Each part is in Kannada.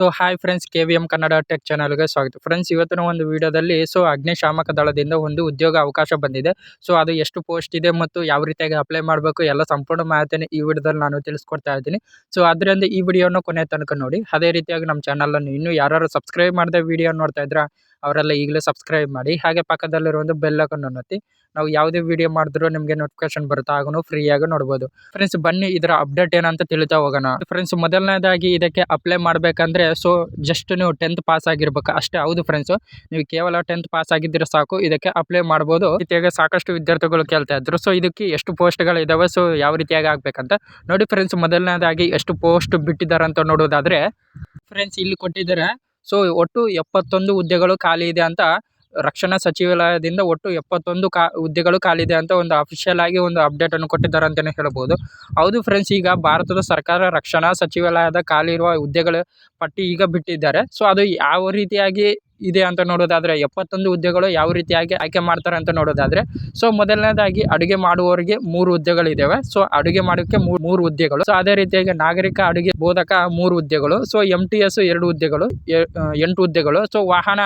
So hi friends K V M Kannada tech ಚಾನಲ್ಗೆ ಸ್ವಾಗತ. ಫ್ರೆಂಡ್ಸ್ ಇವತ್ತಿನ ಒಂದು ವಿಡಿಯೋದಲ್ಲಿ ಸೊ ಅಗ್ನಿಶಾಮಕ ದಳದಿಂದ ಒಂದು ಉದ್ಯೋಗ ಅವಕಾಶ ಬಂದಿದೆ. ಸೊ ಅದು ಎಷ್ಟು ಪೋಸ್ಟ್ ಇದೆ ಮತ್ತು ಯಾವ ರೀತಿಯಾಗಿ ಅಪ್ಲೈ ಮಾಡಬೇಕು, ಎಲ್ಲ ಸಂಪೂರ್ಣ ಮಾಹಿತಿಯನ್ನು ಈ ವಿಡಿಯೋದಲ್ಲಿ ನಾನು ತಿಳಿಸ್ಕೊಡ್ತಾ ಇದ್ದೀನಿ. ಸೊ ಅದರಿಂದ ಈ ವಿಡಿಯೋನ ಕೊನೆ ತನಕ ನೋಡಿ. ಅದೇ ರೀತಿಯಾಗಿ ನಮ್ಮ ಚಾನಲನ್ನು ಇನ್ನೂ ಯಾರು ಸಬ್ಸ್ಕ್ರೈಬ್ ಮಾಡದೆ ವಿಡಿಯೋ ನೋಡ್ತಾ ಇದ್ರ ಅವರೆಲ್ಲ ಈಗಲೇ ಸಬ್ಸ್ಕ್ರೈಬ್ ಮಾಡಿ, ಹಾಗೆ ಪಕ್ಕದಲ್ಲಿರೋ ಒಂದು ಬೆಲ್ ಐಕನ್ ಒತ್ತಿ, ನಾವು ಯಾವುದೇ ವಿಡಿಯೋ ಮಾಡಿದ್ರು ನಿಮಗೆ ನೋಟಿಫಿಕೇಶನ್ ಬರುತ್ತೆ ಆಗೂ ಫ್ರೀಯಾಗಿ ನೋಡ್ಬೋದು. ಫ್ರೆಂಡ್ಸ್ ಬನ್ನಿ, ಇದರ ಅಪ್ಡೇಟ್ ಏನಂತ ತಿಳಿತಾ ಹೋಗೋಣ. ಫ್ರೆಂಡ್ಸ್ ಮೊದಲನೇದಾಗಿ ಇದಕ್ಕೆ ಅಪ್ಲೈ ಮಾಡಬೇಕಂದ್ರೆ ಸೊ ಜಸ್ಟ್ ನೀವು ಟೆಂತ್ ಪಾಸ್ ಆಗಿರ್ಬೇಕು. ಅಷ್ಟೇ, ಹೌದು ಫ್ರೆಂಡ್ಸ್ ನೀವು ಕೇವಲ ಟೆಂತ್ ಪಾಸ್ ಆಗಿದ್ದರೆ ಸಾಕು, ಇದಕ್ಕೆ ಅಪ್ಲೈ ಮಾಡ್ಬೋದು. ರೀತಿಯಾಗಿ ಸಾಕಷ್ಟು ವಿದ್ಯಾರ್ಥಿಗಳು ಕೇಳ್ತಾ ಇದ್ರು. ಸೊ ಇದಕ್ಕೆ ಎಷ್ಟು ಪೋಸ್ಟ್ಗಳು ಇದಾವೆ ಸೊ ಯಾವ ರೀತಿಯಾಗಿ ಆಗ್ಬೇಕಂತ ನೋಡಿ ಫ್ರೆಂಡ್ಸ್ ಮೊದಲನೇದಾಗಿ ಎಷ್ಟು ಪೋಸ್ಟ್ ಬಿಟ್ಟಿದ್ದಾರೆ ಅಂತ ನೋಡೋದಾದ್ರೆ ಫ್ರೆಂಡ್ಸ್ ಇಲ್ಲಿ ಕೊಟ್ಟಿದ್ದಾರೆ ಸೊ ಒಟ್ಟು ಎಪ್ಪತ್ತೊಂದು ಹುದ್ದೆಗಳು ಖಾಲಿ ಇದೆ ಅಂತ ರಕ್ಷಣಾ ಸಚಿವಾಲಯದಿಂದ ಒಟ್ಟು ಎಪ್ಪತ್ತೊಂದು ಕಾ, ಹುದ್ದೆಗಳು ಖಾಲಿ ಇದೆ ಅಂತ ಒಂದು ಅಫಿಷಿಯಲ್ ಆಗಿ ಒಂದು ಅಪ್ಡೇಟ್ ಅನ್ನು ಕೊಟ್ಟಿದ್ದಾರೆ ಅಂತಲೇ ಹೇಳ್ಬೋದು. ಹೌದು ಫ್ರೆಂಡ್ಸ್ ಈಗ ಭಾರತದ ಸರ್ಕಾರ ರಕ್ಷಣಾ ಸಚಿವಾಲಯದ ಖಾಲಿ ಇರುವ ಹುದ್ದೆಗಳ ಪಟ್ಟಿ ಈಗ ಬಿಟ್ಟಿದ್ದಾರೆ. ಸೊ ಅದು ಯಾವ ರೀತಿಯಾಗಿ ಇದೆ ಅಂತ ನೋಡೋದಾದರೆ, ಎಪ್ಪತ್ತೊಂದು ಹುದ್ದೆಗಳು ಯಾವ ರೀತಿಯಾಗಿ ಆಯ್ಕೆ ಮಾಡ್ತಾರೆ ಅಂತ ನೋಡೋದಾದರೆ ಸೊ ಮೊದಲನೇದಾಗಿ ಅಡುಗೆ ಮಾಡುವವರಿಗೆ ಮೂರು ಹುದ್ದೆಗಳಿದ್ದಾವೆ ಸೊ ಅಡುಗೆ ಮಾಡೋಕ್ಕೆ ಮೂರು ಮೂರು ಹುದ್ದೆಗಳು. ಸೊ ಅದೇ ರೀತಿಯಾಗಿ ನಾಗರಿಕ ಅಡುಗೆ ಬೋಧಕ ಮೂರು ಹುದ್ದೆಗಳು. ಸೊ ಎಂ ಟಿ ಎಸ್ ಎರಡು ಹುದ್ದೆಗಳು ಎಂಟು ಹುದ್ದೆಗಳು. ಸೊ ವಾಹನ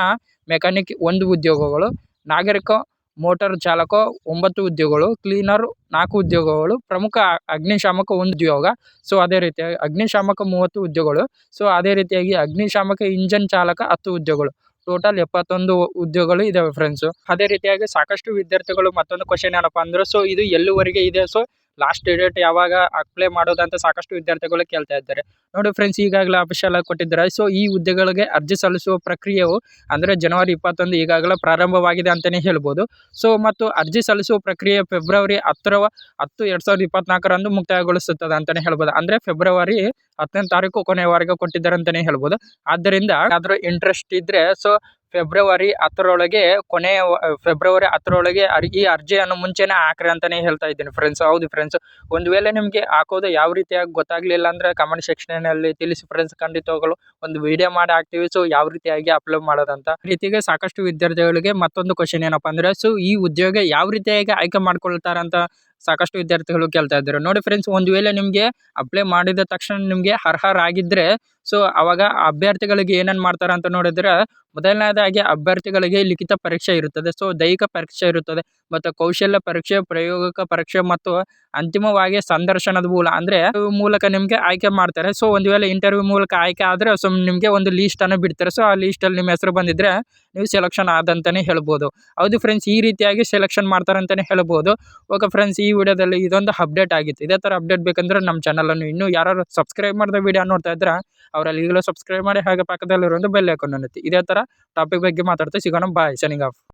ಮೆಕ್ಯಾನಿಕ್ ಒಂದು ಉದ್ಯೋಗಗಳು, ನಾಗರಿಕ ಮೋಟಾರ್ ಚಾಲಕ ಒಂಬತ್ತು ಉದ್ಯೋಗಗಳು, ಕ್ಲೀನರ್ ನಾಲ್ಕು ಉದ್ಯೋಗಗಳು, ಪ್ರಮುಖ ಅಗ್ನಿಶಾಮಕ ಒಂದು ಉದ್ಯೋಗ. ಸೊ ಅದೇ ರೀತಿಯಾಗಿ ಅಗ್ನಿಶಾಮಕ ಮೂವತ್ತು ಉದ್ಯೋಗಗಳು. ಸೊ ಅದೇ ರೀತಿಯಾಗಿ ಅಗ್ನಿಶಾಮಕ ಇಂಜನ್ ಚಾಲಕ ಹತ್ತು ಉದ್ಯೋಗಗಳು. ಟೋಟಲ್ ಎಪ್ಪತ್ತೊಂದು ಉದ್ಯೋಗಗಳು ಇದಾವೆ ಫ್ರೆಂಡ್ಸು ಅದೇ ರೀತಿಯಾಗಿ ಸಾಕಷ್ಟು ವಿದ್ಯಾರ್ಥಿಗಳು ಮತ್ತೊಂದು ಕ್ವಶನ್ ಏನಪ್ಪ ಅಂದ್ರೆ ಸೊ ಇದು ಎಲ್ಲಿವರೆಗೆ ಇದೆ? ಸೊ ಲಾಸ್ಟ್ ಡೇಟ್ ಯಾವಾಗ ಅಪ್ಲೈ ಮಾಡೋದಂತ ಸಾಕಷ್ಟು ವಿದ್ಯಾರ್ಥಿಗಳು ಕೇಳ್ತಾ ಇದ್ದಾರೆ. ನೋಡಿ ಫ್ರೆಂಡ್ಸ್ ಈಗಾಗಲೇ ಅಫಿಷಿಯಲ್ ಆಗಿ ಕೊಟ್ಟಿದ್ದಾರೆ. ಸೊ ಈ ಹುದ್ದೆಗಳಿಗೆ ಅರ್ಜಿ ಸಲ್ಲಿಸುವ ಪ್ರಕ್ರಿಯೆಯು ಅಂದರೆ ಜನವರಿ ಇಪ್ಪತ್ತೊಂದು ಈಗಾಗಲೇ ಪ್ರಾರಂಭವಾಗಿದೆ ಅಂತಲೇ ಹೇಳ್ಬೋದು. ಸೊ ಮತ್ತು ಅರ್ಜಿ ಸಲ್ಲಿಸುವ ಪ್ರಕ್ರಿಯೆ ಫೆಬ್ರವರಿ ಹತ್ತರ, ಹತ್ತು ಎರಡು ಸಾವಿರದ ಇಪ್ಪತ್ನಾಲ್ಕರಂದು ಮುಕ್ತಾಯಗೊಳಿಸುತ್ತದೆ ಅಂತಲೇ ಹೇಳ್ಬೋದು. ಅಂದರೆ ಫೆಬ್ರವರಿ ಹತ್ತನೇ ತಾರೀಕು ಕೊನೆಯವರೆಗೆ ಕೊಟ್ಟಿದ್ದಾರೆ ಅಂತಲೇ ಹೇಳ್ಬೋದು. ಆದ್ದರಿಂದ ಯಾವುದಾದ್ರೂ ಇಂಟ್ರೆಸ್ಟ್ ಇದ್ದರೆ ಸೊ ಫೆಬ್ರವರಿ ಹತ್ತರೊಳಗೆ ಕೊನೆಯ ಫೆಬ್ರವರಿ ಹತ್ತರೊಳಗೆ ಅರ್, ಈ ಅರ್ಜಿಯನ್ನು ಮುಂಚೆನೇ ಹಾಕ್ರಿ ಅಂತಲೇ ಹೇಳ್ತಾ ಇದ್ದೀನಿ ಫ್ರೆಂಡ್ಸ್ ಹೌದು ಫ್ರೆಂಡ್ಸ್ ಒಂದು ವೇಳೆ ನಿಮಗೆ ಹಾಕೋದು ಯಾವ ರೀತಿಯಾಗಿ ಗೊತ್ತಾಗಲಿಲ್ಲ ಅಂದರೆ ಕಮೆಂಟ್ ಸೆಕ್ಷನಲ್ಲಿ ತಿಳಿಸಿ ಫ್ರೆಂಡ್ಸ್ ಖಂಡಿತವಾಗಲು ಒಂದು ವಿಡಿಯೋ ಮಾಡಿ ಹಾಕ್ತೀವಿ. ಸೊ ಯಾವ ರೀತಿಯಾಗಿ ಅಪ್ಲೋಡ್ ಮಾಡೋದಂತ ರೀತಿಗೆ ಸಾಕಷ್ಟು ವಿದ್ಯಾರ್ಥಿಗಳಿಗೆ ಮತ್ತೊಂದು ಕ್ವಶನ್ ಏನಪ್ಪಾ ಅಂದ್ರೆ ಸೊ ಈ ಉದ್ಯೋಗ ಯಾವ ರೀತಿಯಾಗಿ ಆಯ್ಕೆ ಮಾಡ್ಕೊಳ್ತಾರಂತ ಸಾಕಷ್ಟು ವಿದ್ಯಾರ್ಥಿಗಳು ಕೇಳ್ತಾ ಇದ್ದಾರೆ. ನೋಡಿ ಫ್ರೆಂಡ್ಸ್ ಒಂದು ವೇಳೆ ನಿಮಗೆ ಅಪ್ಲೈ ಮಾಡಿದ ತಕ್ಷಣ ನಿಮಗೆ ಅರ್ಹರಾಗಿದ್ದರೆ ಸೊ ಅವಾಗ ಅಭ್ಯರ್ಥಿಗಳಿಗೆ ಏನೇನು ಮಾಡ್ತಾರೆ ಅಂತ ನೋಡಿದ್ರೆ, ಮೊದಲನೇದಾಗಿ ಅಭ್ಯರ್ಥಿಗಳಿಗೆ ಲಿಖಿತ ಪರೀಕ್ಷೆ ಇರುತ್ತದೆ. ಸೊ ದೈಹಿಕ ಪರೀಕ್ಷೆ ಇರುತ್ತದೆ ಮತ್ತು ಕೌಶಲ್ಯ ಪರೀಕ್ಷೆ, ಪ್ರಾಯೋಗಿಕ ಪರೀಕ್ಷೆ ಮತ್ತು ಅಂತಿಮವಾಗಿ ಸಂದರ್ಶನದ ಮೂಲ ಅಂದರೆ ಮೂಲಕ ನಿಮಗೆ ಆಯ್ಕೆ ಮಾಡ್ತಾರೆ. ಸೊ ಒಂದು ವೇಳೆ ಇಂಟರ್ವ್ಯೂ ಮೂಲಕ ಆಯ್ಕೆ ಆದರೆ ಸೊ ನಿಮಗೆ ಒಂದು ಲೀಸ್ಟನ್ನು ಬಿಡ್ತಾರೆ. ಸೊ ಆ ಲೀಸ್ಟಲ್ಲಿ ನಿಮ್ಮ ಹೆಸರು ಬಂದಿದ್ದರೆ ನೀವು ಸೆಲೆಕ್ಷನ್ ಆದಂತಲೇ ಹೇಳ್ಬೋದು. ಹೌದು ಫ್ರೆಂಡ್ಸ್ ಈ ರೀತಿಯಾಗಿ ಸೆಲೆಕ್ಷನ್ ಮಾಡ್ತಾರೆ ಅಂತಲೇ ಹೇಳ್ಬೋದು. ಓಕೆ ಫ್ರೆಂಡ್ಸ್ ಈ ವಿಡಿಯೋದಲ್ಲಿ ಇದೊಂದು ಅಪ್ಡೇಟ್ ಆಗಿತ್ತು. ಇದೇ ಥರ ಅಪ್ಡೇಟ್ ಬೇಕಂದ್ರೆ ನಮ್ಮ ಚಾನಲನ್ನು ಇನ್ನೂ ಯಾರು ಸಬ್ಸ್ಕ್ರೈಬ್ ಮಾಡಿದ ವಿಡಿಯೋ ನೋಡ್ತಾ ಇದ್ರೆ ಅವರಲ್ಲಿ ಈಗಲೂ ಸಬ್ಸ್ಕ್ರೈಬ್ ಮಾಡಿ ಹಾಗೆ ಪಕ್ಕದಲ್ಲಿರೋ ಒಂದು ಬೆಲ್ ಐಕಾನ್ ಅನ್ನುತ್ತೆ ಇದೇ ಥರ ಟಾಪಿಕ್ ಬಗ್ಗೆ ಮಾತಾಡ್ತಾ ಸಿಗೋಣ. ಬಾಯ್ ಸನಿಂಗ್ ಆಫ್